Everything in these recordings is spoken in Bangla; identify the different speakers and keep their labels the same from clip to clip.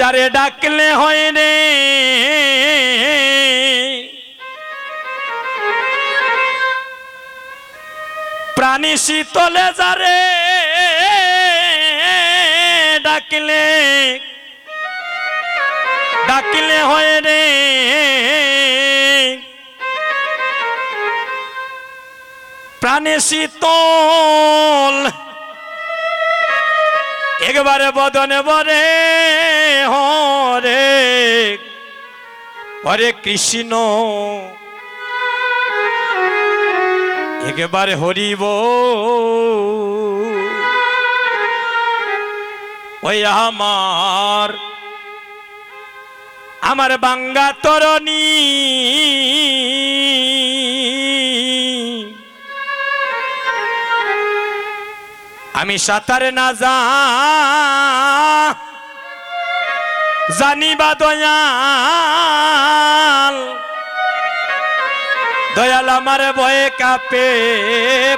Speaker 1: যারে ডাকলে হয় রে। প্রাণী শীতলে যারে ডাকলে ডাকলে হয় রে। প্রাণী শীতল, একবারে বদনে বরে। হরে। হরে কৃষ্ণ। একেবারে হরিব। ওই আমার আমার বাঙ্গা তরণী। আমি সাঁতারে না যা জানিবা দয়াল। দয়াল আমার ভয়ে কাপে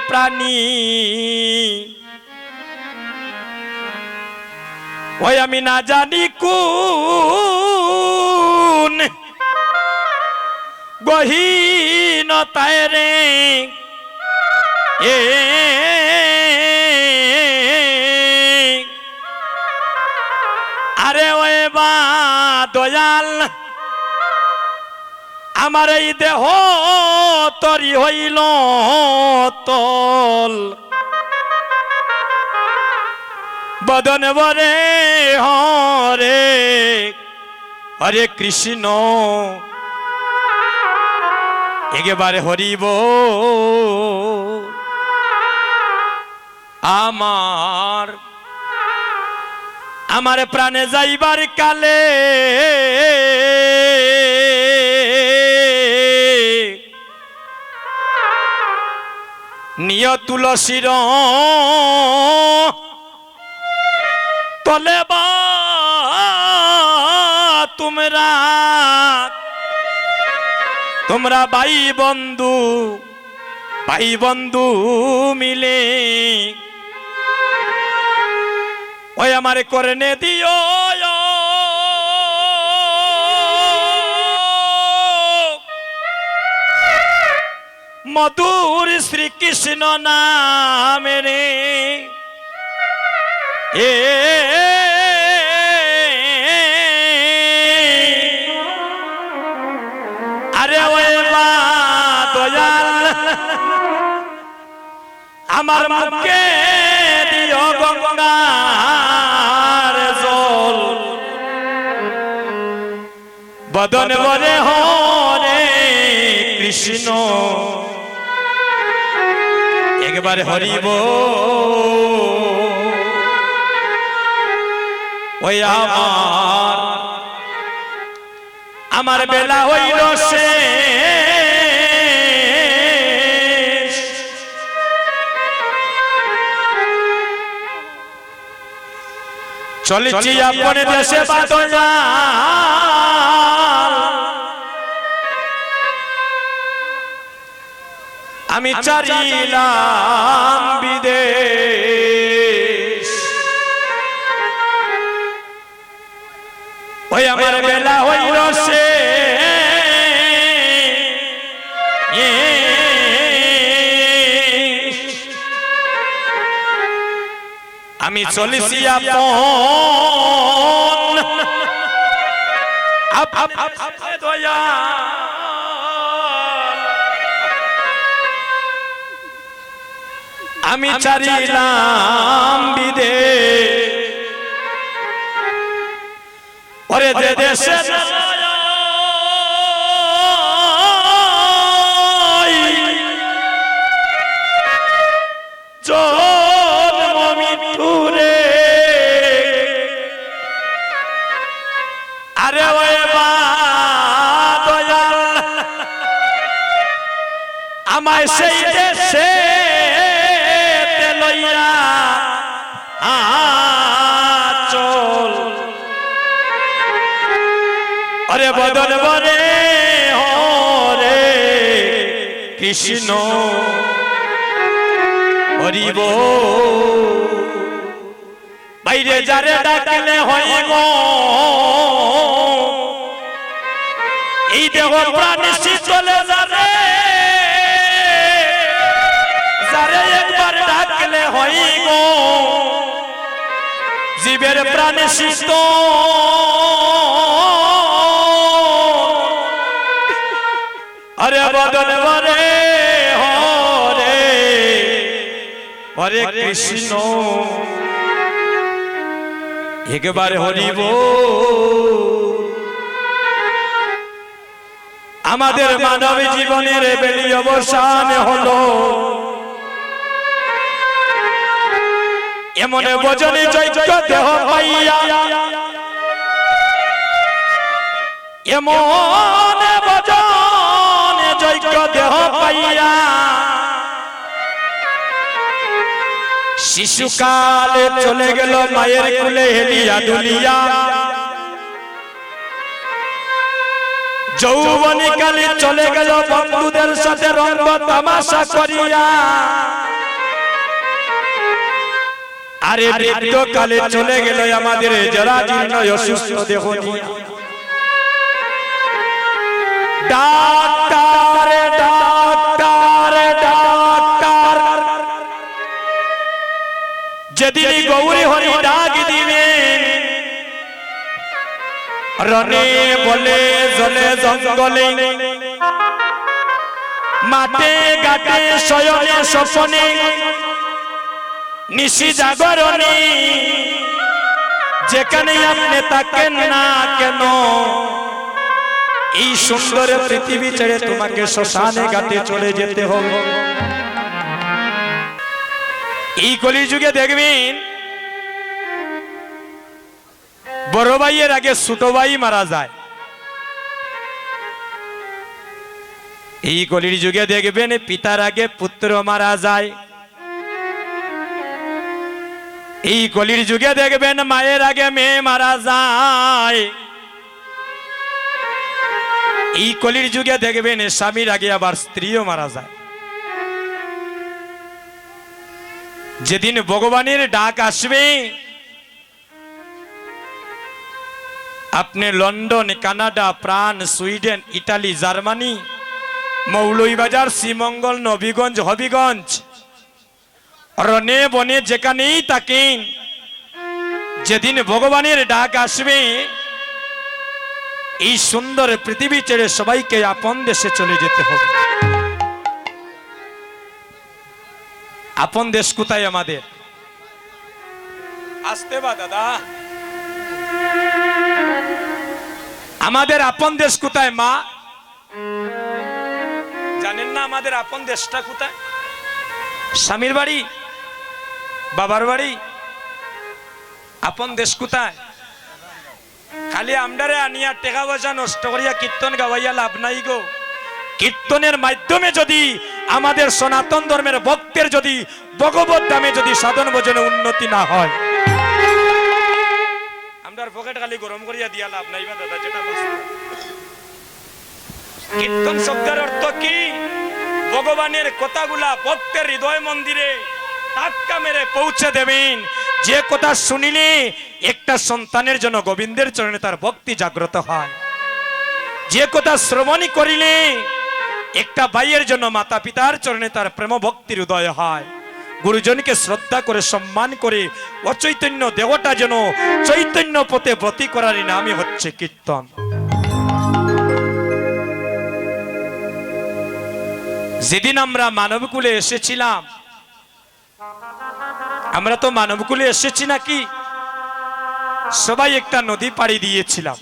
Speaker 1: প্রাণী। ওই আমি না জানি কোন গহীনতায় রে। এ দয়াল, আমার এই দেহ তরি হইল তল। বদন বরে, হরে হরে কৃষ্ণ। একেবারে হরিব। আমার আমার প্রাণে যাইবার কালে নিয় তুলসীর তলে বা তোমরা তোমরা ভাই বন্ধু ভাই বন্ধু মিলে ওই আমার করে নে দিও মধুর শ্রীকৃষ্ণ নামে রে। এ আরে ওই দয়াল, আমার মুখে বদন বরে হরে কৃষ্ণ। একবারে হরিব। ওই আমার আমার বেলা হইল শেষ। চলেছি আপন দেশে বাদলা আমি চারিলাম বিদেশ ওই আমার বেলা হইল সে আমি চলেছি আপন আপ আপ আপ আপ দয়া আমি চারিলাম বিদে। ওরে দেশে আরে ওই আমায় সেই বদন বরে হরে কৃষ্ণ। হরিব। বাইরে যারে ডাকলে হইব এই দেহ প্রাণ শীতলে যারে জীবের প্রাণ শীতল আরে বদন বরে হরে। হরে কৃষ্ণ। একবার হরিব। আমাদের মানব জীবনের বেলি অবসান হলো। এমন বজনে দেহ পাইয়া। এমন পাইয়া শিশুকালে চলে গেল মায়ের কুলে, হেলিয়া দুলিয়া। যৌবনী কালে চলে গেল বন্ধুদের সাথে রঙ্গ তামাশা করিয়া। আরে বৃদ্ধ কালে চলে গেল আমাদের যারা জীর্ণ অসুস্থ দেহ ডাক্তার যেদিন গৌরী হরি ডাক দিবেন রনে বলে জলে জঙ্গলে মাঠে ঘাটে শয়নে স্বপনে নিশি জাগরণে যেখানে আপনি থাকেন না কেন এই সুন্দর পৃথিবী ছেড়ে তোমাকে শ্মশানে ঘাটে চলে যেতে হবে। এই কলি যুগে দেখবেন, বড় ভাইয়ের আগে ছোট ভাই মারা যায়। এই কলির যুগে দেখবেন পিতার আগে পুত্র মারা যায়। এই কলির যুগে দেখবেন মায়ের আগে মেয়ে মারা যায়। এই কলির যুগে দেখবেন স্বামীর আগে আবার স্ত্রীও মারা যায়। যেদিন ভগবানের ডাক আসবে, আপনি লন্ডন, কানাডা প্রাণ Sweden, Italy, Germany Moulvibazar Sreemangal, Nabiganj, Habiganj, রনে বনে যেখানেই থাকেন, যেদিন ভগবানের ডাক আসবে, এই সুন্দর পৃথিবী ছেড়ে সবাইকে আপন দেশে চলে যেতে হবে। আপন দেশ কোথায় আমাদের? আসতে বা দাদা। আমাদের আপন দেশ কোথায় মা? জানেন না আমাদের আপন দেশটা কোথায়? স্বামীর বাড়ি? বাবার বাড়ি? আপন দেশ কোথায়? খালি আমদারে আনিয়া টেকা পয়সা নষ্ট করিয়া কীর্তন গাওয়াইয়া লাভ নাই গো। কীর্তনের মাধ্যমে যদি আমাদের সনাতন ধর্মের ভক্তের যদি ভগবত দামে যদি সাধন ভোজনে উন্নতি না হয়। আমরার পকেট খালি গরম করিয়া দিয়া লাভ নাই দাদা, যেটা কীর্তন শব্দের অর্থ কি? ভগবানের কথাগুলা ভক্তের হৃদয় মন্দিরে টাটকা মেরে পৌঁছে দেবেন। যে কথা শুনিলে একটা সন্তানের জন্য গোবিন্দের চরণে তার ভক্তি জাগ্রত হয়। যে কথা শ্রবণই করিলে একটা ভাইয়ের জন্য মাতা পিতার চরণে তার প্রেম ভক্তির উদয় হয়। গুরুজনকে শ্রদ্ধা করে, সম্মান করে, অচৈতন্য দেহটা যেন চৈতন্য পথে ব্রতি করার নামই হচ্ছে কীর্তন। যেদিন আমরা মানবকুলে এসেছিলাম, আমরা তো মানবকুলে এসেছি নাকি? সবাই একটা নদী পাড়ি দিয়েছিলাম।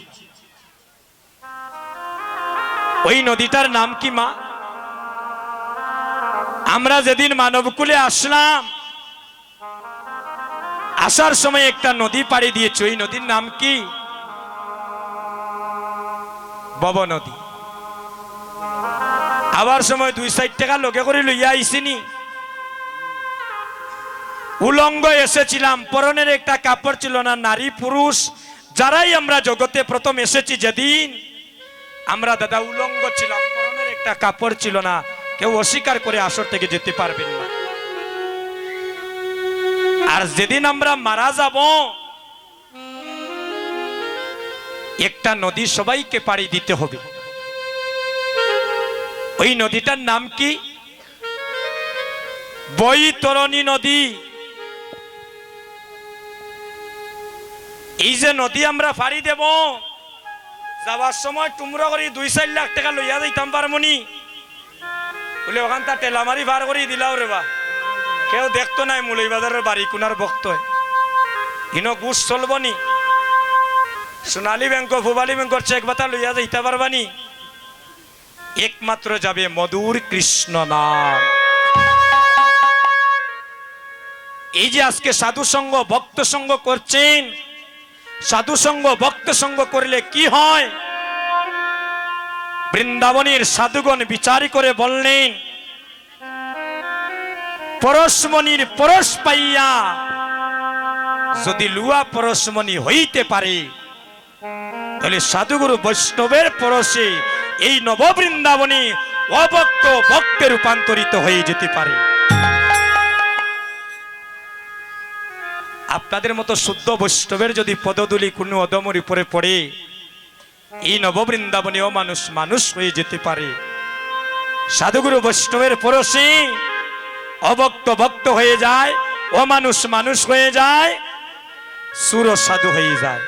Speaker 1: ওই নদীটার নাম কি মা? আমরা যেদিন মানবকুলে আসলাম, আসার সময় একটা নদী পাড়ি দিয়েছি। ওই নদীর নাম কি? বব নদী। আবার সময় দুই সাইড টাকা লোকে করে লইয়া আইসিনি। উলঙ্গ এসেছিলাম, পরনের একটা কাপড় ছিল না, নারী পুরুষ। যারাই আমরা জগতে প্রথম এসেছি যেদিন আমরা দাদা উলঙ্গ ছিলাম, পরনের একটা কাপড় ছিল না, কেউ অস্বীকার করে আসর থেকে যেতে পারবেন না। আর যেদিন আমরা মারা যাব, একটা নদী সবাইকে পাড়ি দিতে হবে। ওই নদীটার নাম কি? বৈতরণী নদী। এই যে নদী আমরা ফাড়ি দেব যাওয়ার সময় টুমরো করি দুই চার লাখ টাকা লইয়া দিতাম পারমনি বলে ওখান তা টেলামারি ভার করি দিলাও রে বা। কেউ দেখতো নাই মুলই বাজারের বাড়ি কোনার বক্ত ইনো গুছ চলবনি সোনালী ব্যাংক ভুবালী ব্যাংকর চেক বাতা লইয়া যাইতে পারবানি একমাত্র যাবে মধুর কৃষ্ণ নাম। এই যে আজকে সাধু সঙ্গ ভক্ত সঙ্গ করছেন সাধু সঙ্গ, ভক্ত সঙ্গ করলে কি হয়? বৃন্দাবনের সাধুগণ বিচারি করে বললেন পরশমণির পরশ পাইয়া যদি লুয়া পরশমণি হইতে পারে, তাহলে সাধুগুরু বৈষ্ণবের পরশে এই নববৃন্দাবনে অভক্ত ভক্তে রূপান্তরিত হয়ে যেতে পারে। আপনাদের মতো শুদ্ধ বৈষ্ণবের যদি পদদুলি কোনো অদমর উপরে পড়ে, এই নববৃন্দাবনেও মানুষ মানুষ হয়ে যেতে পারে। সাধুগুরু বৈষ্ণবের পরশে অবক্ত ভক্ত হয়ে যায় অমানুষ মানুষ মানুষ হয়ে যায় সুর সাধু হয়ে যায়।